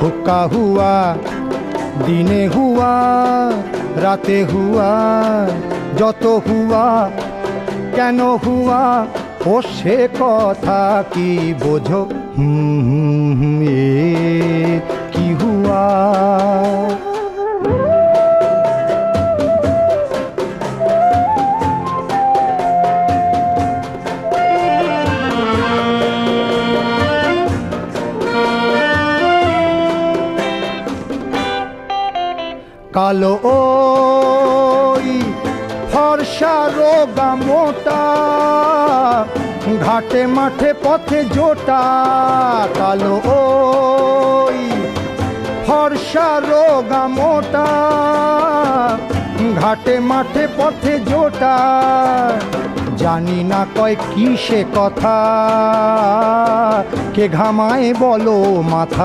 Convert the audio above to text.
হুক্কা হুয়া দিনে হুয়া রাতে হুয়া যত হুয়া কেন হুয়া ও সে কথা কি বোঝো হুম হুম কালো, ওই ফর্সা রোগা মোটা, ঘাটে মাঠে পথে জোটা, কালো, ওই ফর্সা রোগা মোটা, ঘাটে মাঠে পথে জোটা। জানি না কয় কি সে কথা, কে ঘামায় বলো মাথা